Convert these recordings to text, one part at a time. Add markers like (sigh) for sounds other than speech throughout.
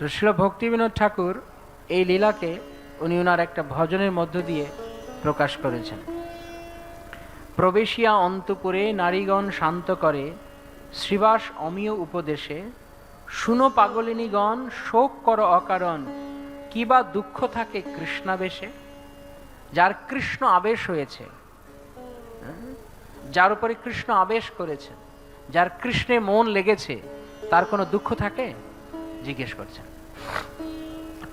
তো শিল ভক্তিবিনোদ ঠাকুর এই লীলাকে উনি ওনার একটা ভজনের মধ্য দিয়ে প্রকাশ করেছেন। প্রবেশিয়া অন্তপুরে নারীগণ শান্ত করে, শ্রীবাস অমীয় উপদেশে, শুনো পাগলিনীগণ, শোক কর অকারণ কিবা দুঃখ থাকে কৃষ্ণাবেশে? যার কৃষ্ণ আবেশ হয়েছে হ্যাঁ? যার উপরে কৃষ্ণ আবেশ করেছে, যার কৃষ্ণে মন লেগেছে, তার কোনো দুঃখ থাকে? জিজ্ঞেস করছেন।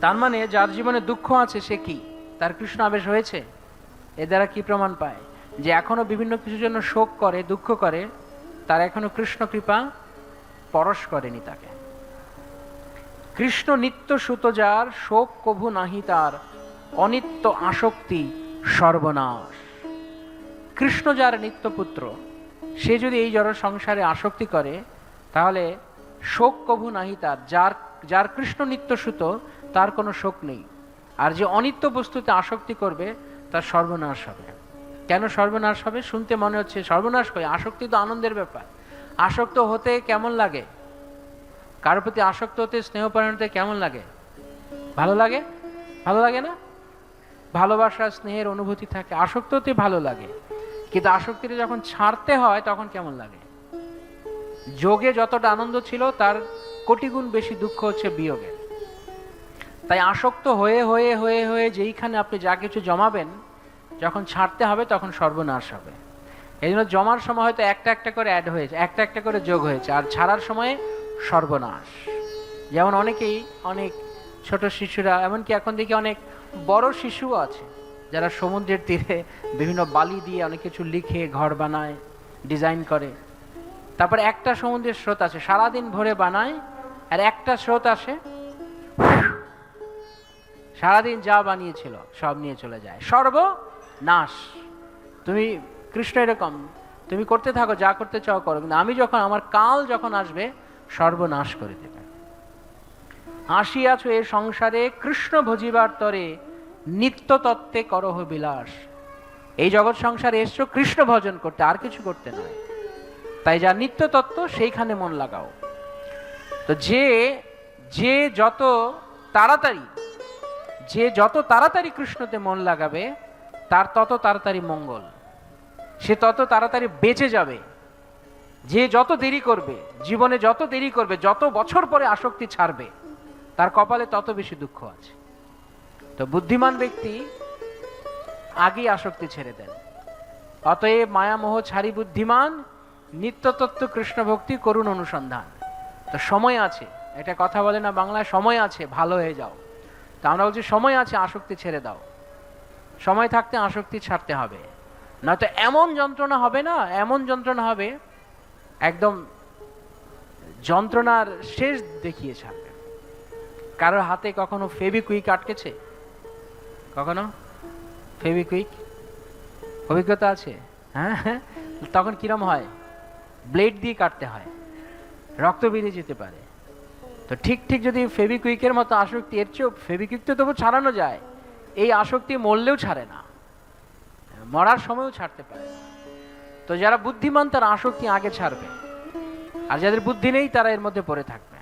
তার মানে যার জীবনে দুঃখ আছে সে কি? তার কৃষ্ণ আবেশ হয়েছে? এ দ্বারা কি প্রমাণ পায়? যে এখনও বিভিন্ন কিছুর জন্য শোক করে, দুঃখ করে, তার এখনও কৃষ্ণ কৃপা পরশ করেনি তাকে। কৃষ্ণ নিত্য সুত যার, শোক কভু নাহি তার, অনিত্য আসক্তি সর্বনাশ। কৃষ্ণ যার নিত্যপুত্র সে যদি এই জড় সংসারে আসক্তি করে, তাহলে শোক কভু নাহি তার, যার যার কৃষ্ণ নিত্য সুত, তার কোনো শোক নেই। আর যে অনিত্য বস্তুতে আসক্তি করবে, তার সর্বনাশ হবে। কেন সর্বনাশ হবে? শুনতে মনে হচ্ছে সর্বনাশ করে আসক্তি তো আনন্দের ব্যাপার। আসক্ত হতে কেমন লাগে? কারোর প্রতি আসক্ত হতে স্নেহপরায়ণ হতে কেমন লাগে? ভালো লাগে? ভালো লাগে না? ভালোবাসা, স্নেহের অনুভূতি থাকে, আসক্ত হতে ভালো লাগে। কিন্তু আসক্তিটা যখন ছাড়তে হয়, তখন কেমন লাগে? যোগে যতটা আনন্দ ছিল, তার কোটি গুণ বেশি দুঃখ হচ্ছে বিয়োগের। তাই আসক্ত হয়ে হয়ে হয়ে হয়ে যেইখানে আপনি যা কিছু জমাবেন, যখন ছাড়তে হবে তখন সর্বনাশ হবে। এই জন্য জমার সময় হয়তো একটা একটা করে অ্যাড হয়েছে, একটা একটা করে যোগ হয়েছে, আর ছাড়ার সময়ে সর্বনাশ। যেমন অনেকেই অনেক ছোট শিশুরা, এমনকি এখন দেখি অনেক বড় শিশুও আছে, যারা সমুদ্রের তীরে বিভিন্ন বালি দিয়ে অনেক কিছু লিখে, ঘর বানায় ডিজাইন করে। তারপর একটা সমুদ্রের স্রোত আছে, সারাদিন ভরে বানায় আর একটা স্রোত আসে। সারাদিন যা বানিয়েছিল, সব নিয়ে চলে যায়। সর্বনাশ। তুমি কৃষ্ণ এরকম, তুমি করতে থাকো, যা করতে চাও করো, কিন্তু আমি যখন, আমার কাল যখন আসবে, সর্বনাশ করে দেবে। আসিয়াছ এ সংসারে, কৃষ্ণ ভজিবার তরে নিত্য তত্ত্বে করহ বিলাস। এই জগৎ সংসারে এসছো কৃষ্ণ ভজন করতে, আর কিছু করতে নয়। তাই যা নিত্য তত্ত্ব সেইখানে মন লাগাও। তো যে যে যত তাড়াতাড়ি, যে যত তাড়াতাড়ি কৃষ্ণতে মন লাগাবে, তার তত তাড়াতাড়ি মঙ্গল। সে তত তাড়াতাড়ি বেঁচে যাবে। যে যত দেরি করবে, জীবনে যত দেরি করবে, যত বছর পরে আসক্তি ছাড়বে, তার কপালে তত বেশি দুঃখ আছে। তো বুদ্ধিমান ব্যক্তি আগেই আসক্তি ছেড়ে দেন। অতএব মায়ামোহ ছাড়ি বুদ্ধিমান, নিত্যতত্ত্ব কৃষ্ণ ভক্তি করুণ অনুসন্ধান। তো সময় আছে। একটা কথা বলে না, বাংলায় সময় আছে, ভালো হয়ে যাও। তো আমরা বলছি, সময় আছে, আসক্তি ছেড়ে দাও। সময় থাকতে আসক্তি ছাড়তে হবে। নয়তো এমন যন্ত্রণা হবে না, এমন যন্ত্রণা হবে, একদম যন্ত্রণার শেষ দেখিয়ে ছাড়বে। কারোর হাতে কখনো ফেবিকুইক আটকেছে? কখনো? ফেবিকুইক অভিজ্ঞতা আছে? হ্যাঁ হ্যাঁ। তখন কিরম হয়? ব্লেড দিয়ে কাটতে হয়। রক্ত বেরিয়ে যেতে পারে। তো ঠিক ঠিক যদি ফেবিকুইকের মতো আসক্তি, এর চেয়েও ফেবিকুইক তো তবু ছাড়ানো যায়। এই আসক্তি মরলেও ছাড়ে না। মরার সময়ও ছাড়তে পারে। তো যারা বুদ্ধিমান, তারা আসক্তি আগে ছাড়বে। আর যাদের বুদ্ধি নেই, তারা এর মধ্যে পড়ে থাকবে।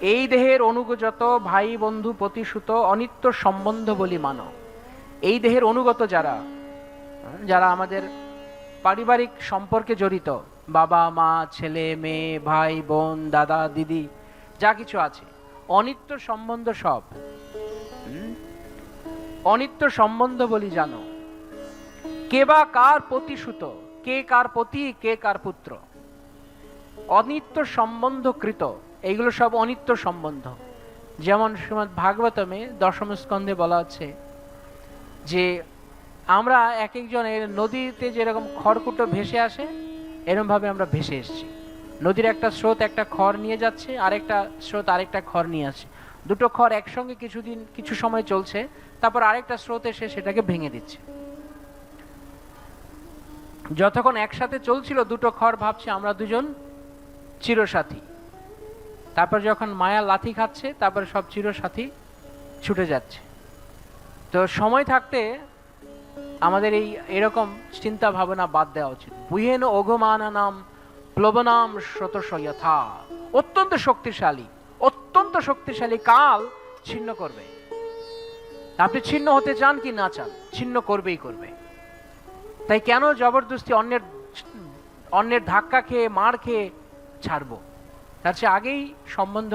এই দেহের অনুগত ভাই, বন্ধু প্রতিসুত অনিত্য সম্বন্ধ বলি মানো। এই দেহের অনুগত যারা যারা আমাদের পারিবারিক সম্পর্কে জড়িত বাবা, মা, ছেলে, মেয়ে, ভাই, বোন, দাদা, দিদি, যা কিছু আছে। অনিত্য সম্বন্ধ সব? অনিত্য সম্বন্ধ বলি জানো। কে বা কার প্রতিসুত, কে কার পতি, কে কার পুত্র। অনিত্য সম্বন্ধকৃত, এইগুলো সব অনিত্য সম্বন্ধ। যেমন শ্রীমদ ভাগবতমে দশম স্কন্ধে বলা আছে যে, আমরা এক একজনের নদীতে যেরকম খড়কুটো ভেসে আসে এরকম ভাবে আমরা ভেসে এসেছি। নদীর একটা স্রোত একটা খড় নিয়ে যাচ্ছে, আরেকটা স্রোত আরেকটা খড় নিয়ে আসছে। দুটো খড় একসঙ্গে কিছুদিন, কিছু সময় চলছে, তারপর আরেকটা স্রোত এসে সেটাকে ভেঙে দিচ্ছে। যতক্ষণ একসাথে চলছিল দুটো খড়, ভাবছে আমরা দুজন চিরসাথী। তারপর যখন মায়া লাথি খাচ্ছে, তারপর সব চিরসাথী ছুটে যাচ্ছে। তো সময় থাকতে আমাদের এই এরকম চিন্তা ভাবনা বাদ দেওয়া উচিত। বুহেন ওঘমানা নাম প্লবনাম স্রোতস অত্যন্ত শক্তিশালী অত্যন্ত শক্তিশালী কাল ছিন্ন করবে। আপনি ছিন্ন হতে চান কি না চান, ছিন্ন করবেই করবে। তাই কেন জবরদস্তি অন্যের অন্যের ধাক্কা খেয়ে, মার খেয়ে ছাড়বো? তার চেয়ে আগেই সম্বন্ধ,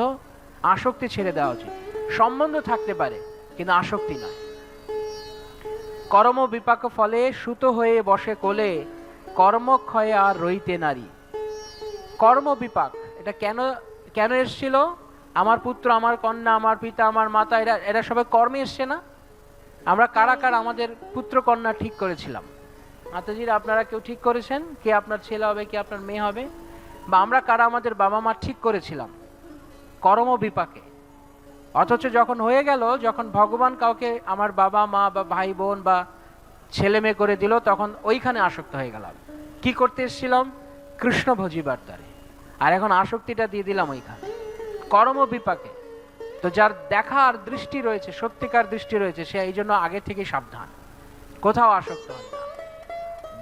আসক্তি ছেড়ে দেওয়া উচিত। সম্বন্ধ থাকতে পারে, কিন্তু আসক্তি নয়। কর্ম বিপাক ফলে সুত হয়ে বসে কোলে কর্মক্ষয়ে আর রইতে নারী। কর্ম বিপাক, এটা কেন কেন এসছিল? আমার পুত্র, আমার কন্যা, আমার পিতা, আমার মাতা, এরা এরা সবাই কর্মে এসছে না? আমরা কারা কারা আমাদের পুত্র, কন্যা ঠিক করেছিলাম? মাতাজির, আপনারা কেউ ঠিক করেছেন? কে আপনার ছেলে হবে, কে আপনার মেয়ে হবে? বা আমরা কারা আমাদের বাবা মা ঠিক করেছিলাম? কর্ম বিপাকে। অথচ যখন হয়ে গেল, যখন ভগবান কাউকে আমার বাবা, মা বা ভাই, বোন বা ছেলে মেয়ে করে দিল, তখন ওইখানে আসক্ত হয়ে গেলাম। কি করতে এসেছিলাম? কৃষ্ণ ভজিবার দ্বারে আর এখন আসক্তিটা দিয়ে দিলাম ওইখানে। কর্ম বিপাকে। তো যার দেখার দৃষ্টি রয়েছে, সত্যিকার দৃষ্টি রয়েছে, সে এই জন্য আগে থেকে সাবধান। কোথাও আসক্ত হন না।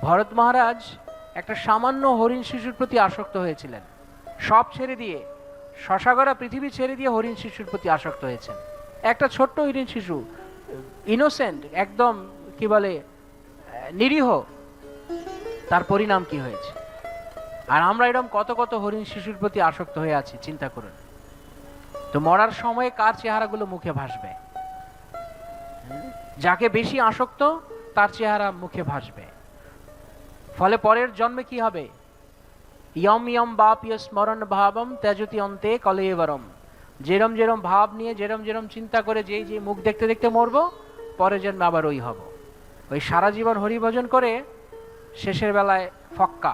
ভরত মহারাজ একটা সামান্য হরিণ শিশুর প্রতি আসক্ত হয়েছিলেন। সব ছেড়ে দিয়ে শশাগরা পৃথিবী ছেড়ে দিয়ে হরিণ শিশুর প্রতি আসক্ত হয়েছেন। একটা ছোট্ট হরিণ শিশু ইনোসেন্ট একদম, কি বলে, নিরীহ, তার পরিণাম কি হয়েছে? আর আমরা এরকম কত কত হরিণ শিশুর প্রতি আসক্ত হয়ে আছি, চিন্তা করুন। তো মরার সময় কার চেহারাগুলো মুখে ভাসবে? যাকে বেশি আসক্ত, তার চেহারা মুখে ভাসবে। ফলে পরের জন্মে কি হবে? ইয়ম ইয়ম বাপীয় স্মরণ ভাবম তেজতি অন্তে কলেবরম। যেরম যেরম ভাব নিয়ে, যেরম যেরম চিন্তা করে যেই যে মুখ দেখতে দেখতে মরবো পরে জন্মে আবার ওই হব। ওই সারা জীবন হরিভজন করে শেষের বেলায় ফক্কা,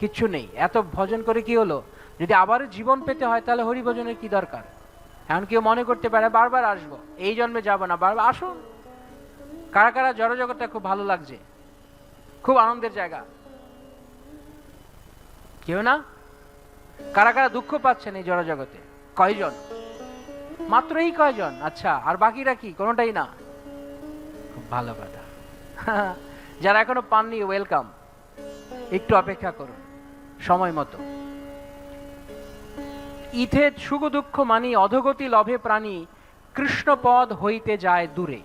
কিচ্ছু নেই। এত ভজন করে কি হলো? যদি আবার জীবন পেতে হয় তাহলে হরিভজনের কি দরকার? এখন কেউ মনে করতে পারে, বারবার আসব, এই জন্মে যাব না, বারবার আসুন। কারা কারা জড়জগৎটা খুব ভালো লাগছে। খুব আনন্দের জায়গা। কেউ না? কারা কারা দুঃখ পাচ্ছেন এই জড়জগতে? কয়জন? মাত্র এই কয়জন? আচ্ছা আর বাকিরা কি? কোনোটাই না? খুব ভালো কথা। (laughs) যারা এখনও পাননি ওয়েলকাম একটু অপেক্ষা করুন, সময় মতো। ইথে সুখ দুঃখ মানি, অধগতি লভে প্রাণী, কৃষ্ণপদ হইতে যায় দূরে।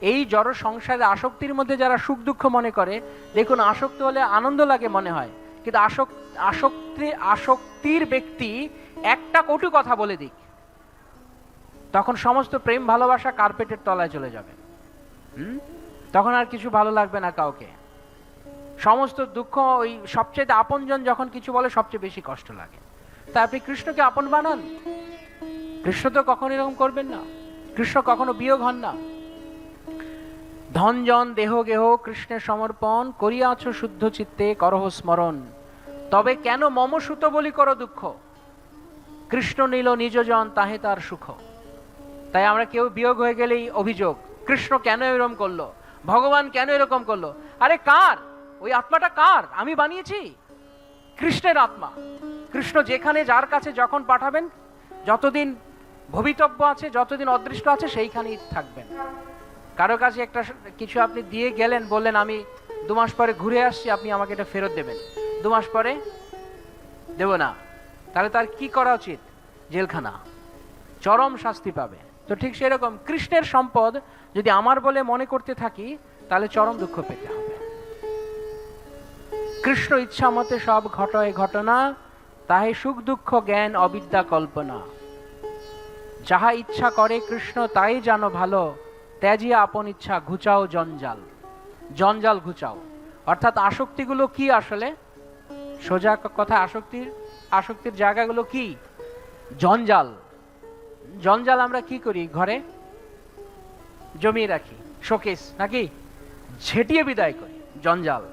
এই জড় সংসারে আসক্তির মধ্যে যারা সুখ দুঃখ মনে করে, দেখুন, আসক্ত হলে আনন্দ লাগে মনে হয়। কিন্তু আসক্ত আসক্তি, আসক্তির ব্যক্তি একটা কটু কথা বলে দিক। তখন সমস্ত প্রেম ভালোবাসা কার্পেটের তলায় চলে যাবে। হুম? তখন আর কিছু ভালো লাগবে না কাউকে। সমস্ত দুঃখ ওই সবচেয়ে আপনজন যখন কিছু বলে সবচেয়ে বেশি কষ্ট লাগে। তাই আপনি কৃষ্ণকে আপন বানান? কৃষ্ণ তো কখনো এরকম করবেন না। কৃষ্ণ কখনো বিয়োগ হন না। ধনজন দেহ গেহ কৃষ্ণের সমর্পণ, করিয়াছ শুদ্ধ চিত্তে করহ স্মরণ। তবে কেন মম সুত বলি কর দুঃখ? কৃষ্ণ নিল নিজজন তাহে তার সুখ। তাই আমরা কেউ বিয়োগ হয়ে গেলেই অভিযোগ, কৃষ্ণ কেন এরকম করল? ভগবান কেন এরকম করল? আরে কার? ওই আত্মাটা কার? আমি বানিয়েছি। কৃষ্ণের আত্মা। কৃষ্ণ যেখানে যার কাছে যখন পাঠাবেন, যতদিন ভবিতব্য আছে, যতদিন অদৃষ্ট আছে, সেইখানেই থাকবেন। কারও কাছে একটা কিছু আপনি দিয়ে গেলেন, বললেন, আমি দু মাস পরে ঘুরে আসছি, আপনি আমাকে এটা ফেরত দেবেন। দু মাস পরে দেব না। তাহলে তার কি করা উচিত? জেলখানা। চরম শাস্তি পাবে। তো ঠিক সেরকম কৃষ্ণের সম্পদ যদি আমার বলে মনে করতে থাকি, তাহলে চরম দুঃখ পেতে হবে। কৃষ্ণ ইচ্ছা মতে সব ঘটয় ঘটনা, তাহে সুখ দুঃখ জ্ঞান অবিদ্যা কল্পনা। যাহা ইচ্ছা করে কৃষ্ণ, তাই জানো ভালো। ত্যাজিয়া আপন ইচ্ছা, ঘুচাও জঞ্জাল। জঞ্জাল ঘুচাও। অর্থাৎ আসক্তিগুলো কি আসলে? সোজা কথা, আসক্তির আসক্তির জায়গাগুলো কি? জঞ্জাল। জঞ্জাল আমরা কি করি ঘরে? জমিয়ে রাখি, শোকেস, নাকি? ঝেটিয়ে বিদায় করি, জঞ্জাল।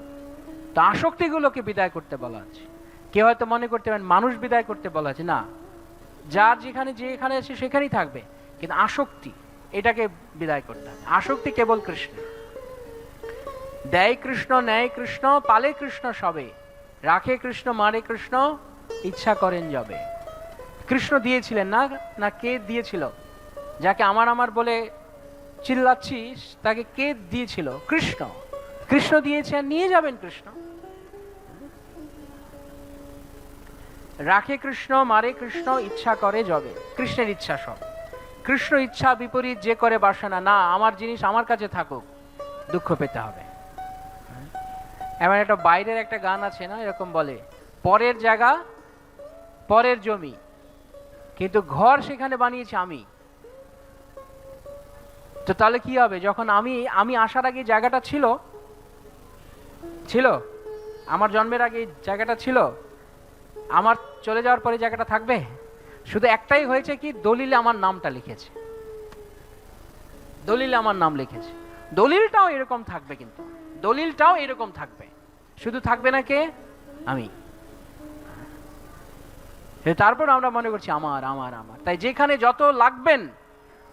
তো আসক্তিগুলোকে বিদায় করতে বলা আছে কেউ হয়তো মনে করতে পারেন, মানুষ বিদায় করতে বলা আছে না, যার যেখানে যেখানে আছে সেখানেই থাকবে। কিন্তু আসক্তি এটাকে বিদায় করতে হবে। আসক্তি কেবল কৃষ্ণ। দেয় কৃষ্ণ, নেয় কৃষ্ণ, পালে কৃষ্ণ সবে। রাখে কৃষ্ণ মারে কৃষ্ণ, ইচ্ছা করেন যাবে। কৃষ্ণ দিয়েছিলেন না না কে দিয়েছিল? যাকে আমার আমার বলে চিল্লাচ্ছিস, তাকে কে দিয়েছিল? কৃষ্ণ। কৃষ্ণ দিয়েছে আর নিয়ে যাবেন কৃষ্ণ। রাখে কৃষ্ণ, মারে কৃষ্ণ, ইচ্ছা করে যবে। কৃষ্ণের ইচ্ছা সব। কৃষ্ণ ইচ্ছা বিপরীত যে করে বাসনা, না, আমার জিনিস আমার কাছে থাকুক, দুঃখ পেতে হবে। এমন একটা বাইরের একটা গান আছে না, এরকম বলে, পরের জায়গা, পরের জমি, কিন্তু ঘর সেখানে বানিয়েছি আমি। তো তাহলে কি হবে? যখন আমি আমি আসার আগে জায়গাটা ছিল ছিল, আমার জন্মের আগে জায়গাটা ছিল, আমার চলে যাওয়ার পরে জায়গাটা থাকবে? শুধু একটাই হয়েছে কি, দলিলে আমার নামটা লিখেছে। দলিলে আমার নাম লিখেছে। দলিলটাও এরকম থাকবে কিন্তু। দলিলটাও এরকম থাকবে। শুধু থাকবে না কে? আমি। তারপর আমরা মনে করছি, আমার আমার আমার। তাই যেখানে যত লাগবেন,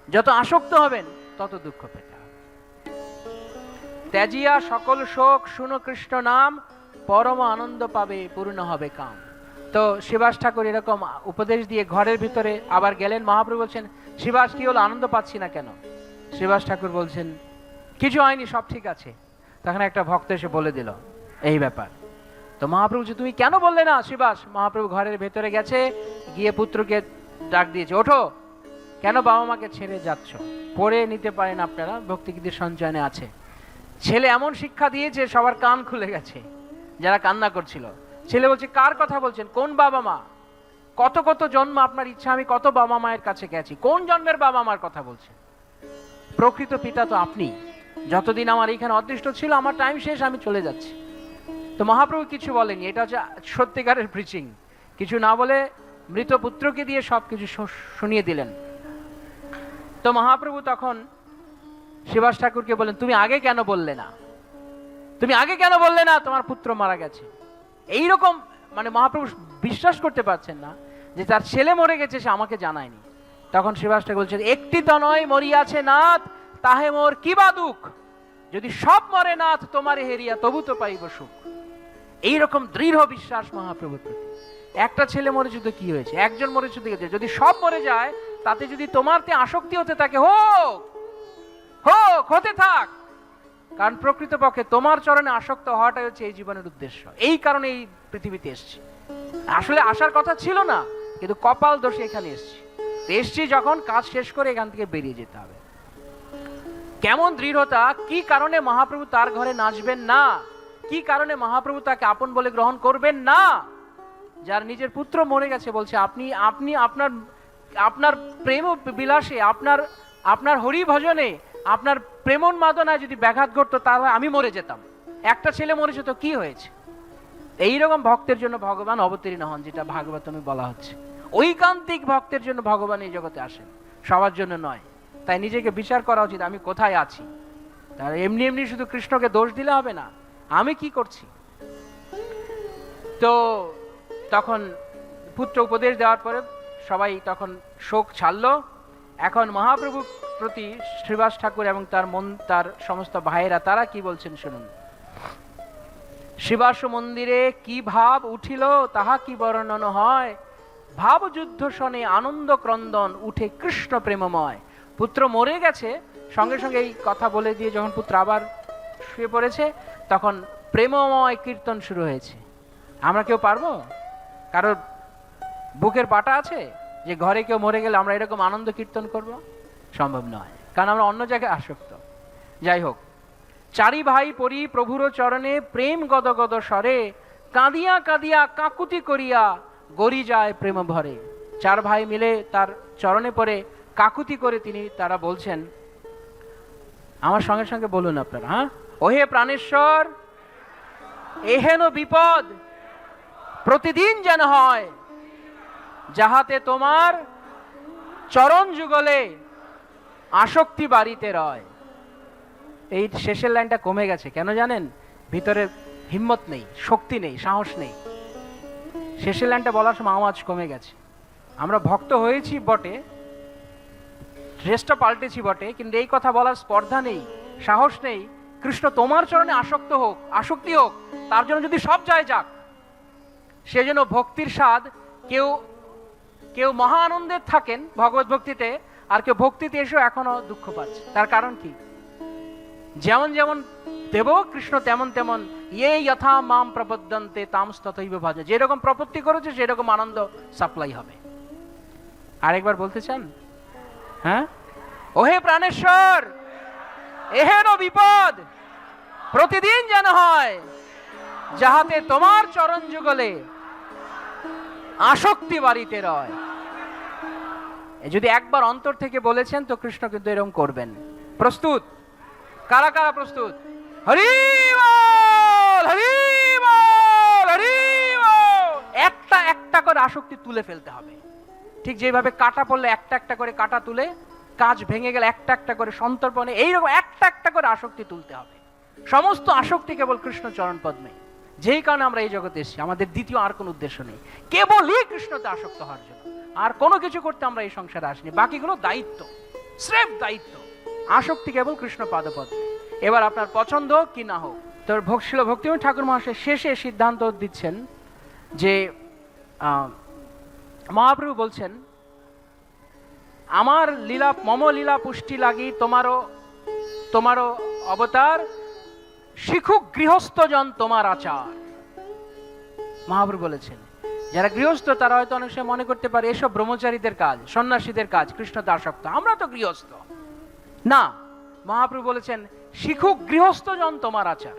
যত আসক্ত হবেন, তত দুঃখ পেতে হবে। ত্যাজিয়া সকল শোক, শুনো কৃষ্ণ নাম, পরম আনন্দ পাবে, পূর্ণ হবে কাম। তো শিবাস ঠাকুর এরকম উপদেশ দিয়ে ঘরের ভিতরে আবার গেলেন। মহাপ্রভু বলছেন শিবাস কি হলো? আনন্দ পাচ্ছি না কেন? শিবাস ঠাকুর বলছেন কিছু হয়নি সব ঠিক আছে। তখন একটা ভক্ত এসে বলে দিল এই ব্যাপার। তো মহাপ্রভু বলছে, তুমি কেন বললে না শিবাস? মহাপ্রভু ঘরের ভেতরে গেছে গিয়ে পুত্রকে ডাক দিয়েছে ওঠো! কেন বাবা মাকে ছেড়ে যাচ্ছ? পড়ে নিতে পারেন আপনারা ভক্তিগীতির সঞ্চয়নে আছে। ছেলে এমন শিক্ষা দিয়েছে সবার কান খুলে গেছে যারা কান্না করছিল। ছেলে বলছে, কার কথা বলছেন? কোন বাবা মা? কত কত জন্ম আপনার ইচ্ছা, আমি কত বাবা মায়ের কাছে গেছি। কোন জন্মের বাবা মার কথা বলছেন? প্রকৃত পিতা তো আপনি। যতদিন আমার এখানে অদৃষ্ট ছিল, আমার টাইম শেষ, আমি চলে যাচ্ছি। তো মহাপ্রভু কিছু বলেনি এটা হচ্ছে সত্যিকারের প্রিচিং কিছু না বলে মৃত পুত্রকে দিয়ে সব কিছু শুনিয়ে দিলেন। তো মহাপ্রভু তখন শিবাস ঠাকুরকে বললেন, তুমি আগে কেন বললে না? তুমি আগে কেন বললে না তোমার পুত্র মারা গেছে? এই রকম মানে মহাপ্রভু বিশ্বাস করতে পারছেন না যে তার ছেলে মরে গেছে, সে আমাকে জানায়নি। তখন শিবাস ঠাকুর বলছেন, একটি নয়, মরিয়াছে নাথ, তাহে মোর কি বা দুঃখ? যদি সব মরে নাথ, তোমারে হেরিয়া তবু তো পাইব সুখ। এইরকম দৃঢ় বিশ্বাস মহাপ্রভুর প্রতি। একটা ছেলে মরে শুধু কি হয়েছে? একজন মরে শুধু গেছে যদি সব মরে যায়, তাতে যদি তোমারতে আসক্তি হতে থাকে, হোক হোক, হতে থাক কারণ প্রকৃতপক্ষে তোমার চরণে আসক্ত হওয়াটাই হচ্ছে এই জীবনের উদ্দেশ্য। এই কারণে এই পৃথিবীতে এসছি। আসলে আসার কথা ছিল না, কিন্তু কপাল দোষে এখানে এসছি। এসছি যখন কাজ শেষ করে এখান থেকে বেরিয়ে যেতে হবে। কেমন দৃঢ়তা, কি কারণে মহাপ্রভু তার ঘরে নাচবেন না? কি কারণে মহাপ্রভু তাকে আপন বলে গ্রহণ করবেন না? যার নিজের পুত্র মরে গেছে বলছে, আপনি আপনি আপনার আপনার প্রেম বিলাসে আপনার আপনার হরি ভজনে আপনার প্রেমন মাদনায় যদি ব্যাঘাত ঘটতো, তাহলে আমি মরে যেতাম। একটা ছেলে মরেছে তো কি হয়েছে? এইরকম ভক্তের জন্য ভগবান অবতীর্ণ হন, যেটা ভাগবতমে বলা হচ্ছে। ঐকান্তিক ভক্তের জন্য ভগবান এই জগতে আসেন। সবার জন্য নয়। তাই নিজেকে বিচার করা উচিত, আমি কোথায় আছি? তার এমনি এমনি শুধু কৃষ্ণকে দোষ দিলে হবে না, আমি কি করছি? তো তখন পুত্র উপদেশ দেওয়ার পরে সবাই তখন শোক ছাড়লো। এখন মহাপ্রভুর প্রতি শ্রীবাস ঠাকুর এবং তার মন, তার সমস্ত ভাইয়েরা, তারা কি বলছেন শুনুন? শিবাস মন্দিরে কি ভাব উঠিল, তাহা কি বর্ণন হয়? ভাব যুদ্ধ শনে আনন্দ ক্রন্দন, উঠে কৃষ্ণ প্রেমময়। পুত্র মরে গেছে, সঙ্গে সঙ্গে এই কথা বলে দিয়ে যখন পুত্র আবার শুয়ে পড়েছে, তখন প্রেমময় কীর্তন শুরু হয়েছে। আমরা কেউ পারব? কারোর বুকের পাটা আছে? যে ঘরে কেউ মরে গেলে আমরা এরকম আনন্দ কীর্তন করব? সম্ভব নয়। কারণ আমরা অন্য জায়গায় আসক্ত। যাই হোক, চারি ভাই পরি প্রভুর চরণে প্রেম গদ গদ স্বরে কাঁদিয়া কাঁদিয়া কাকুতি করিয়া গড়ি যায় প্রেম ভরে। চার ভাই মিলে তার চরণে পরে কাকুতি করে তিনি তারা বলছেন, আমার সঙ্গে সঙ্গে বলুন আপনারা হ্যাঁ? ওহে প্রাণেশ্বর, এহেন বিপদ প্রতিদিন যেন হয়, যাহাতে তোমার চরণ যুগলে আসক্তি বাড়িতে রয়। এই শেষের লাইনটা কমে গেছে, কেন জানেন? ভিতরে হিম্মত নেই, শক্তি নেই, সাহস নেই। শেষের লাইনটা বলার সময় আওয়াজ কমে গেছে। আমরা ভক্ত হয়েছি বটে, ড্রেসটা পাল্টেছি বটে, কিন্তু এই কথা বলার স্পর্ধা নেই, সাহস নেই। কৃষ্ণ তোমার চরণে আসক্ত হোক, আসক্তি হোক, তার জন্য যদি সব যায় যাক সেজন্য ভক্তির স্বাদ, কেউ কেউ মহা আনন্দের থাকেন ভগবত ভক্তিতে আর কেউ ভক্তিতে এসেও এখনও দুঃখ পাচ্ছে। তার কারণ কি? যেমন যেমন দেব কৃষ্ণ তেমন তেমন ইয়ে যথা মাম প্রপদ্যন্তে তাম তথৈব ভজ। যেরকম প্রপত্তি করেছে, সেরকম আনন্দ সাপ্লাই হবে। আরেকবার বলতে চান? হ্যাঁ? ওহে প্রাণেশ্বর! এহেন বিপদ প্রতিদিন যেন হয়, যাহাতে তোমার চরণ যুগলে আসক্তি বাড়িতে রয়। যদি একবার অন্তর থেকে বলেছেন, তো কৃষ্ণ কিন্তু এরকম করবেন। প্রস্তুত? কারা কারা প্রস্তুত? হরি হরি হরি একটা একটা করে আসক্তি তুলে ফেলতে হবে। ঠিক যেভাবে কাটা পড়লে একটা একটা করে কাটা তুলে, কাজ ভেঙে গেলে একটা একটা করে সন্তর্পণে, এইরকম একটা একটা করে আসক্তি তুলতে হবে। সমস্ত আসক্তি কেবল কৃষ্ণ চরণ পদ্মে যেই কারণে আমরা এই জগতে এসেছি, আমাদের দ্বিতীয় আর কোনো উদ্দেশ্য নেই। কেবলই কৃষ্ণতে আসক্ত হওয়ার জন্য। আর কোনো কিছু করতে আমরা এই সংসারে আসিনি। বাকিগুলো দায়িত্ব, স্রেফ দায়িত্ব। আসক্তি কেবল কৃষ্ণ পাদপদ এবার আপনার পছন্দ কি না হোক। তোর ভক্তিল ভক্তিময় ঠাকুর মহাশয় শেষে সিদ্ধান্ত দিচ্ছেন যে মহাপ্রভু বলছেন, আমার লীলা, মম লীলা পুষ্টি লাগি তোমারও তোমারও অবতার শিখুক গৃহস্থজন তোমার আচার। মহাপ্রভু বলেছেন যারা গৃহস্থ, তারা হয়তো অনেক সময় মনে করতে পারে, এসব ব্রহ্মচারীদের কাজ, সন্ন্যাসীদের কাজ, কৃষ্ণ দাসক্ত আমরা তো গৃহস্থ। না, মহাপ্রভু বলেছেন, শিখুক গৃহস্থজন তোমার আচার।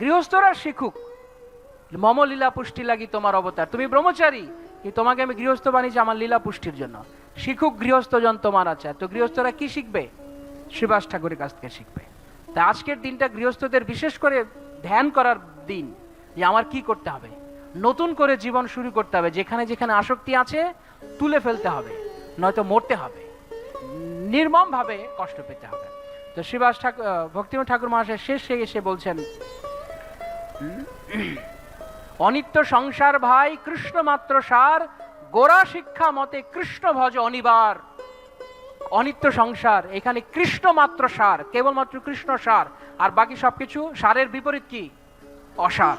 গৃহস্থরা শিখুক। মম লীলা পুষ্টি লাগি তোমার অবতার। তুমি ব্রহ্মচারী কি তোমাকে আমি গৃহস্থ বানিয়েছি আমার লীলা পুষ্টির জন্য। শিখুক গৃহস্থজন তোমার আচার। তো গৃহস্থরা কি শিখবে? শ্রীবাস ঠাকুরের কাছ থেকে শিখবে। তা আজকের দিনটা গৃহস্থদের বিশেষ করে ধ্যান করার দিন যে আমার কি করতে হবে। নতুন করে জীবন শুরু করতে হবে। যেখানে যেখানে আসক্তি আছে, তুলে ফেলতে হবে, নয়তো মরতে হবে। নির্মম ভাবে কষ্ট পেতে হবে। তো শ্রীবাস ঠাকুর ভক্তিম ঠাকুর মহাশয় শেষে এসে বলছেন, অনিত্য সংসার ভাই, কৃষ্ণ মাত্র সার, গোড়া শিক্ষা মতে কৃষ্ণ ভজ অনিবার। অনিত্য সংসার, এখানে কৃষ্ণ মাত্র সার, কেবলমাত্র কৃষ্ণ সার, আর বাকি সবকিছু সারের বিপরীত কি? অসার।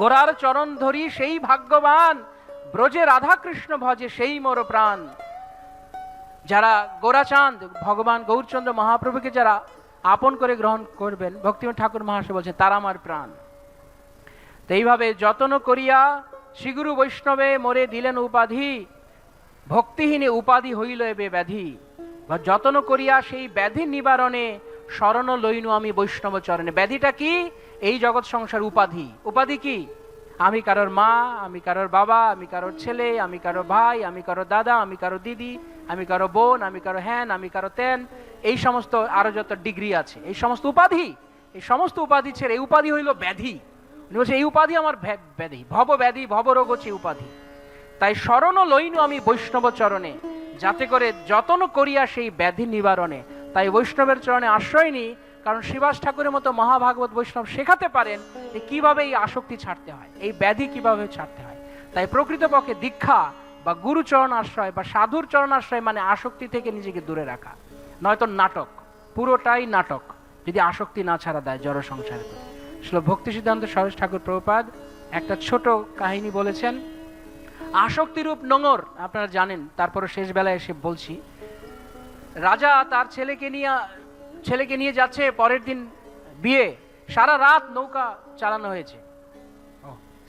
গোড়ার চরণ ধরি সেই ভাগ্যবান। ব্রজে রাধা কৃষ্ণ ভজে সেই মোর প্রাণ। যারা গোরাচাঁদ ভগবান গৌরচন্দ্র মহাপ্রভুকে যারা আপন করে গ্রহণ করবেন ভক্তিম ঠাকুর মহাশয় বলছেন, তারা আমার প্রাণ। তো এইভাবে যতন করিয়া শ্রীগুরু বৈষ্ণবে মোরে দিলেন উপাধি, ভক্তিহীনে উপাধি হইল এবে ব্যাধি। বা যতন করিয়া সেই ব্যাধি নিবারণে শরণ লইনু আমি বৈষ্ণব চরণে। ব্যাধিটা কি? এই জগৎ সংসার উপাধি। উপাধি কি? আমি কারোর মা, আমি কারোর বাবা, আমি কারোর ছেলে, আমি কারও ভাই, আমি কারও দাদা, আমি কারও দিদি, আমি কারও বোন, আমি কারও হ্যান, আমি কারও তেন। এই সমস্ত আরও যত ডিগ্রি আছে, এই সমস্ত উপাধি, এই সমস্ত উপাধি ছেড়ে এই উপাধি হইল ব্যাধি। এই উপাধি আমার ব্যাধি, ভব ব্যাধি ভবরোগ হচ্ছে উপাধি। তাই স্মরণ লইনু আমি বৈষ্ণব চরণে, যাতে করে যতন করিয়া সেই ব্যাধি নিবারণে। তাই বৈষ্ণবের চরণে আশ্রয় নিই কারণ শিবাস ঠাকুরের মতো মহাভাগবত বৈষ্ণব শেখাতে পারেন যে কীভাবে এই আসক্তি ছাড়তে হয়, এই ব্যাধি কীভাবে ছাড়তে হয়। তাই প্রকৃতপক্ষে দীক্ষা বা গুরুচরণ আশ্রয় বা সাধুর চরণ আশ্রয় মানে আসক্তি থেকে নিজেকে দূরে রাখা। নয়তো নাটক, পুরোটাই নাটক, যদি আসক্তি না ছাড়া দেয় জড় সংসারের শ্রী ভক্তি সিদ্ধান্ত সরেশ ঠাকুর প্রভুপাদ, একটা ছোট কাহিনী বলেছেন আসক্তিরূপ নোঙর, আপনারা জানেন তারপরে শেষ বেলায় এসে বলছি, রাজা তার ছেলেকে নিয়ে ছেলেকে নিয়ে যাচ্ছে পরের দিন বিয়ে। সারা রাত নৌকা চালানো হয়েছে।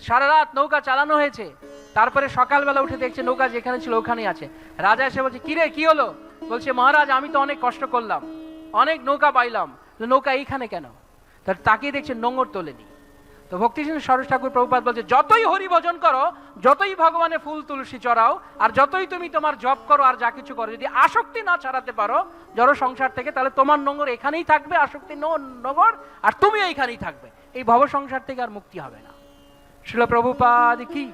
সারা রাত নৌকা চালানো হয়েছে। তারপরে সকালবেলা উঠে দেখছে নৌকা যেখানে ছিল ওখানেই আছে। রাজা এসে বলছে কিরে কি হলো? বলছে মহারাজ আমি তো অনেক কষ্ট করলাম। অনেক নৌকা পাইলাম। নৌকা এইখানে কেন? তার তাকিয়ে দেখছে নোংর তোলেনি। তো ভক্তিসিং সরস ঠাকুর প্রভুপাত বলছে, যতই হরি ভজন করো, যতই ভগবানের ফুল তুলসী চড়াও, আর যতই তুমি তোমার জপ করো আর যা কিছু করো, যদি আসক্তি না ছাড়াতে পারো জড় সংসার থেকে, তাহলে তোমার নোংর এখানেই থাকবে, আসক্তি নোংর আর তুমি এইখানেই থাকবে। এই ভব সংসার থেকে আর মুক্তি হবে না। শিল প্রভুপাদ কি